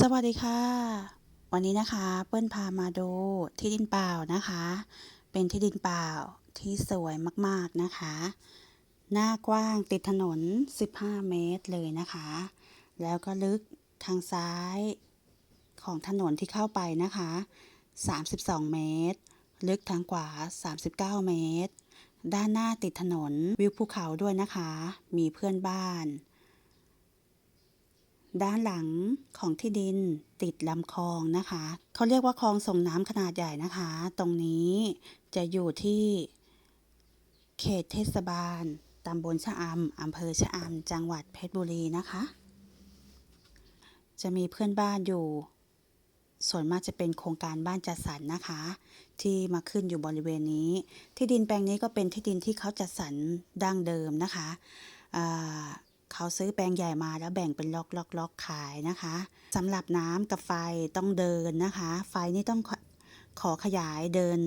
สวัสดีค่ะ วันนี้นะคะเปิ้ลพามาดูที่ดินเปล่านะคะ เป็นที่ดินเปล่าที่สวยมากๆนะคะ หน้ากว้างติดถนน 15 เมตรเลยนะคะ แล้วก็ลึกทางซ้ายของถนนที่เข้าไปนะคะ 32 เมตร ลึกทางขวา 39 เมตร ด้านหน้าติดถนนวิวภูเขาด้วยนะคะ มีเพื่อนบ้าน ด้านหลังของที่ดินติดลำคลองนะคะ เขาเรียกว่าคลองส่งน้ำขนาดใหญ่นะคะ ตรงนี้จะอยู่ที่เขตเทศบาลตำบลชะอำอำเภอชะอำจังหวัดเพชรบุรีนะคะ จะมีเพื่อนบ้านอยู่ ส่วนมากจะเป็นโครงการบ้านจัดสรรนะคะ ที่มาขึ้นอยู่บริเวณนี้ ที่ดินแปลงนี้ก็เป็นที่ดินที่เขาจัดสรรดั้งเดิมนะคะอ่า เขาซื้อแปลงใหญ่มาแล้วแบ่งเป็นล็อกล็อกล็อกขายนะคะสำหรับน้ำกับไฟต้องเดินนะคะ ไฟนี่ต้องขอขอขยายเดิน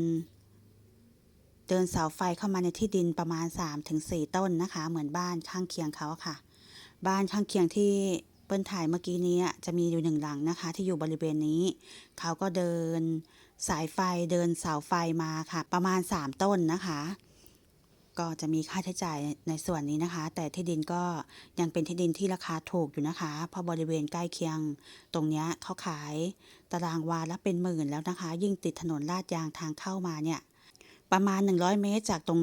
เดินเสาไฟเข้ามาในที่ดินประมาณ 3-4 ต้นนะคะ เหมือนบ้านข้างเคียงเขาค่ะ บ้านข้างเคียงที่เปิ้ลถ่ายเมื่อกี้นี้จะมีอยู่หนึ่งหลังนะคะ ที่อยู่บริเวณนี้ เขาก็เดินสายไฟเดินเสาไฟมาค่ะ ประมาณ 3 ต้นนะคะ ก็จะมีค่าใช้จ่ายในส่วนนี้นะคะ แต่ที่ดินก็ยังเป็นที่ดินที่ราคาถูกอยู่นะคะ เพราะบริเวณใกล้เคียง ตรงเนี้ยเขาขายตารางวาละเป็นหมื่นแล้วนะคะ ยิ่งติดถนนลาดยางทางเข้ามาเนี่ย ประมาณ 100 เมตรจากตรง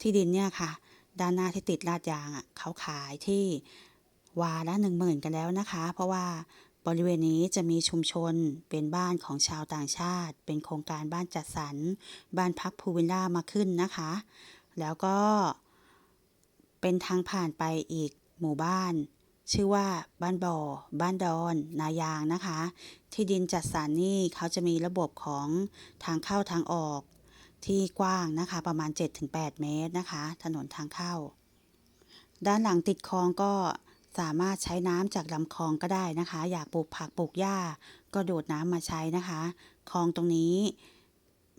ที่ดินเนี่ยค่ะ ด้านหน้าที่ติดลาดยางอะเขาขายที่วาละ1 0,000กันแล้วนะคะ เพราะว่าบริเวณนี้จะมีชุมชนเป็นบ้านของชาวต่างชาติ เป็นโครงการบ้านจัดสรร บ้านพักพูวิลล่ามาขึ้นนะคะ แล้วก็เป็นทางผ่านไปอีกหมู่บ้าน ชื่อว่าบ้านบ่อ บ้านดอน นายางนะคะ ที่ดินจัดสรรนี่เขาจะมีระบบของทางเข้าทางออกที่กว้างนะคะ ประมาณ 7-8 เมตรนะคะ ถนนทางเข้า ด้านหลังติดคลองก็สามารถใช้น้ำจากลำคลองก็ได้นะคะ อยากปลูกผักปลูกหญ้าก็โดดน้ำมาใช้นะคะ คลองตรงนี้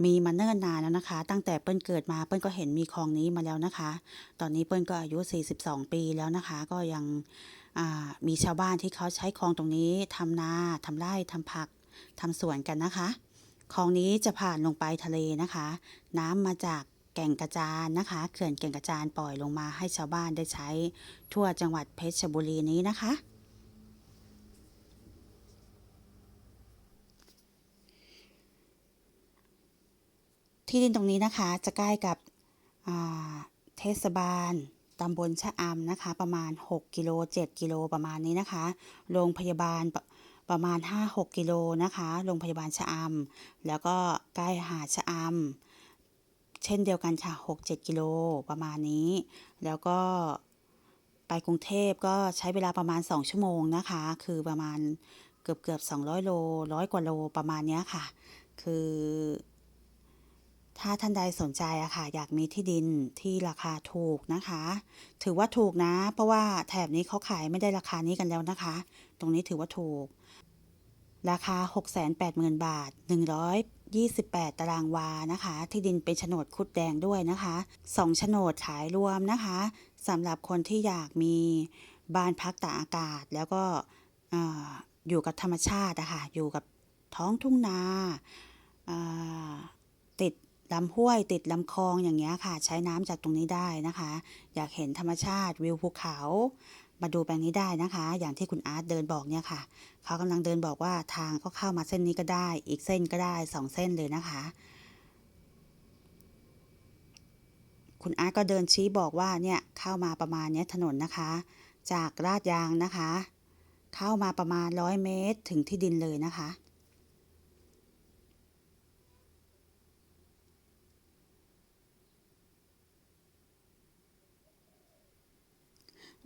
มีมาเนิ่นนานแล้วนะคะ ตั้งแต่เปิ้ลเกิดมาเปิ้ลก็เห็นมีคลองนี้มาแล้วนะคะ ตอนนี้เปิ้ลก็อายุ 42 ปีแล้วนะคะ ก็ยังมีชาวบ้านที่เขาใช้คลองตรงนี้ทำนาทำไร่ทำผักทำสวนกันนะคะคลองนี้จะผ่านลงไปทะเลนะคะ น้ำมาจากแก่งกระจานนะคะ เขื่อนแก่งกระจานปล่อยลงมาให้ชาวบ้านได้ใช้ทั่วจังหวัดเพชรบุรีนี้นะคะ ที่ดินตรงนี้นะคะจะใกล้กับเทศบาลตำบลชะอำนะคะ ประมาณ 6 กิโล 7 กิโลประมาณนี้นะคะ โรงพยาบาลประประมาณ 5-6 กิโลนะคะ โรงพยาบาลชะอำแล้วก็ใกล้หาดชะอำเช่นเดียวกันค่ะ 6-7 กิโลประมาณนี้ แล้วก็ไปกรุงเทพก็ใช้เวลาประมาณ 2 ชั่วโมงนะคะ คือประมาณเกือบเกือบ200 โลร้อยกว่าโลประมาณเนี้ยค่ะ คือ ถ้าท่านใดสนใจอะค่ะอยากมีที่ดินที่ราคาถูกนะคะ ถือว่าถูกนะ เพราะว่าแถบนี้เขาขายไม่ได้ราคานี้กันแล้วนะคะ ตรงนี้ถือว่าถูก ราคา 680,000 บาท 128 ตารางวานะคะ ที่ดินเป็นโฉนดคุดแดงด้วยนะคะสองโฉนดขายรวมนะคะสำหรับคนที่อยากมีบ้านพักตากอากาศ แล้วก็อ่าอยู่กับธรรมชาติอะค่ะอยู่กับท้องทุ่งนาาติด ลำห้วยติดลำคลองอย่างเงี้ยค่ะ ใช้น้ำจากตรงนี้ได้นะคะ อยากเห็นธรรมชาติวิวภูเขามาดูแปลงนี้ได้นะคะ อย่างที่คุณอาร์ตเดินบอกเนี่ยค่ะ เขากำลังเดินบอกว่าทางก็เข้ามาเส้นนี้ก็ได้ อีกเส้นก็ได้สองเส้นเลยนะคะ คุณอาร์ตก็เดินชี้บอกว่าเนี่ยเข้ามาประมาณเนี้ยถนนนะคะ จากลาดยางนะคะ เข้ามาประมาณร้อยเมตรถึงที่ดินเลยนะคะ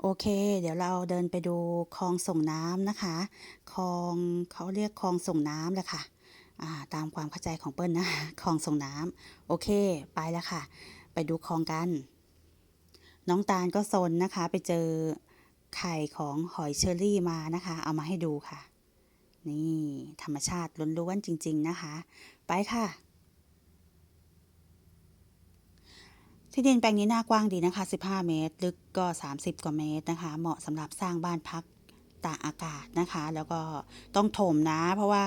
โอเค เดี๋ยวเราเดินไปดูคลองส่งน้ำนะคะคลองเขาเรียกคลองส่งน้ำแหละค่ะาตามความเข้าใจของเปิ้ลนะคลองส่งน้ำโอเค ไปแล้วค่ะ ไปดูคลองกัน น้องตาลก็ซนนะคะ ไปเจอไข่ของหอยเชอรี่มานะคะ เอามาให้ดูค่ะ นี่ธรรมชาติล้วนๆจริง ๆนะคะ ไปค่ะ ที่ดินแปลงนี้หน้ากว้างดีนะคะ 15 เมตร ลึกก็ 30 กว่าเมตรนะคะ เหมาะสำหรับสร้างบ้านพักตากอากาศนะคะ แล้วก็ต้องถมนะ เพราะว่า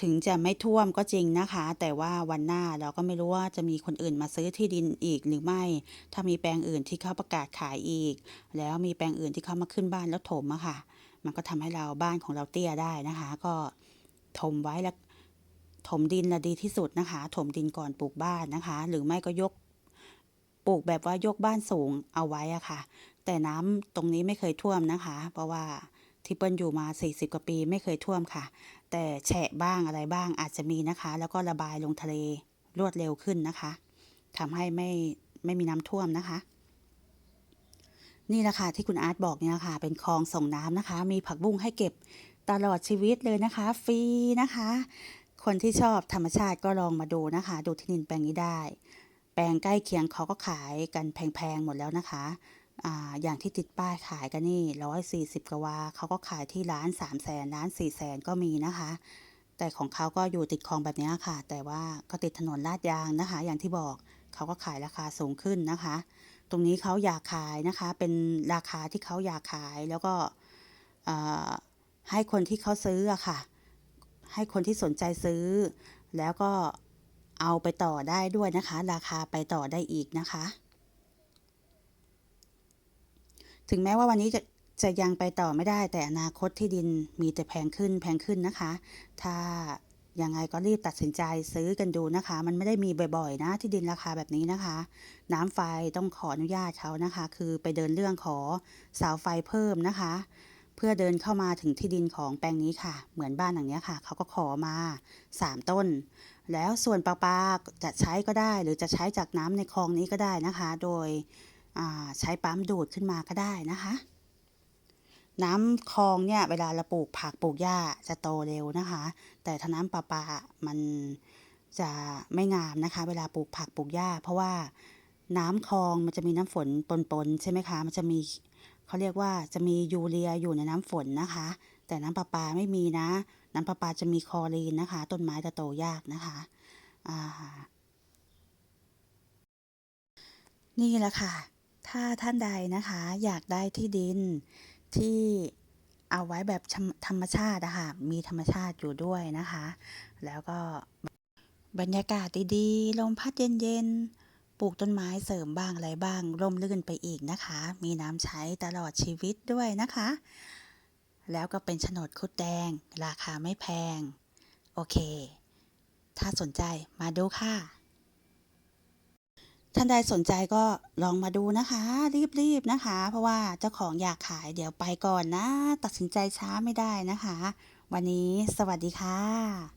ถึงจะไม่ท่วมก็จริงนะคะ แต่ว่าวันหน้าเราก็ไม่รู้ว่าจะมีคนอื่นมาซื้อที่ดินอีกหรือไม่ ถ้ามีแปลงอื่นที่เขาประกาศขายอีก แล้วมีแปลงอื่นที่เขามาขึ้นบ้านแล้วถมอะค่ะ มันก็ทำให้เราบ้านของเราเตี้ยได้นะคะ ก็ถมไว้แล้ว ถมดินละดีที่สุดนะคะ ถมดินก่อนปลูกบ้านนะคะ หรือไม่ก็ยกปลูกแบบว่ายกบ้านสูงเอาไว้อะค่ะ แต่น้ำตรงนี้ไม่เคยท่วมนะคะ เพราะว่าที่เปิ้ลอยู่มา 40 กว่าปีไม่เคยท่วมค่ะ แต่แฉะบ้างอะไรบ้างอาจจะมีนะคะ แล้วก็ระบายลงทะเลรวดเร็วขึ้นนะคะทำให้ไม่ไม่มีน้ำท่วมนะคะ นี่แหละค่ะที่คุณอาร์ตบอกเนี่ยค่ะ เป็นคลองส่งน้ำนะคะ มีผักบุ้งให้เก็บตลอดชีวิตเลยนะคะ ฟรีนะคะ คนที่ชอบธรรมชาติก็ลองมาดูนะคะ ดูที่ดินแปลงนี้ได้ แปลงใกล้เคียงเขาก็ขายกันแพงๆหมดแล้วนะคะออย่างที่ติดป้ายขายกันนี่ร้อยสี่สิบกว่าเขาก็ขายที่ร้านสามแสนร้านสี่แสนก็มีนะคะ แต่ของเขาก็อยู่ติดคลองแบบนี้ค่ะ แต่ว่าก็ติดถนนลาดยางนะคะ อย่างที่บอกเขาก็ขายราคาสูงขึ้นนะคะ ตรงนี้เขาอยากขายนะคะ เป็นราคาที่เขาอยากขายแล้วก็ให้คนที่เขาซื้ออะค่ะ ให้คนที่สนใจซื้อ แล้วก็เอาไปต่อได้ด้วยนะคะ ราคาไปต่อได้อีกนะคะ ถึงแม้ว่าวันนี้จะจะยังไปต่อไม่ได้แต่อนาคตที่ดินมีแต่แพงขึ้นแพงขึ้นนะคะ ถ้ายังไงก็รีบตัดสินใจซื้อกันดูนะคะ มันไม่ได้มีบ่อยๆ นะที่ดินราคาแบบนี้นะคะ น้ำไฟต้องขออนุญาตเขานะคะ คือไปเดินเรื่องขอเสาไฟเพิ่มนะคะ เพื่อเดินเข้ามาถึงที่ดินของแปลงนี้ค่ะ เหมือนบ้านหลังนี้ค่ะ เขาก็ขอมา 3 ต้น แล้วส่วนปลาปลาจะใช้ก็ได้ หรือจะใช้จากน้ำในคลองนี้ก็ได้นะคะ โดยใช้ปั๊มดูดขึ้นมาก็ได้นะคะน้ำคลองเนี่ยเวลาเราปลูกผักปลูกหญ้าจะโตเร็วนะคะ แต่ถ้าน้ำประปามันจะไม่งามนะคะ เวลาปลูกผักปลูกหญ้า เพราะว่าน้ำคลองมันจะมีน้ำฝนปนๆใช่ไหมคะ มันจะมี เขาเรียกว่าจะมียูเรียอยู่ในน้ำฝนนะคะ แต่น้ำประปาไม่มีนะ น้ำประปาจะมีคอรีนนะคะ ต้นไม้จะโตยากนะคะอ่านี่แหละค่ะ ถ้าท่านใดนะคะอยากได้ที่ดินที่เอาไว้แบบธรรมชาติะค่ะมีธรรมชาติอยู่ด้วยนะคะ แล้วก็บรรยากาศดีๆ ลมพัดเย็นๆ ปลูกต้นไม้เสริมบ้างอะไรบ้าง ร่มรื่นไปอีกนะคะ มีน้ำใช้ตลอดชีวิตด้วยนะคะ แล้วก็เป็นโฉนดคุดแดง ราคาไม่แพง โอเค ถ้าสนใจมาดูค่ะ ท่านใดสนใจก็ลองมาดูนะคะ รีบๆนะคะ เพราะว่าเจ้าของอยากขายเดี๋ยวไปก่อนนะ ตัดสินใจช้าไม่ได้นะคะ วันนี้สวัสดีค่ะ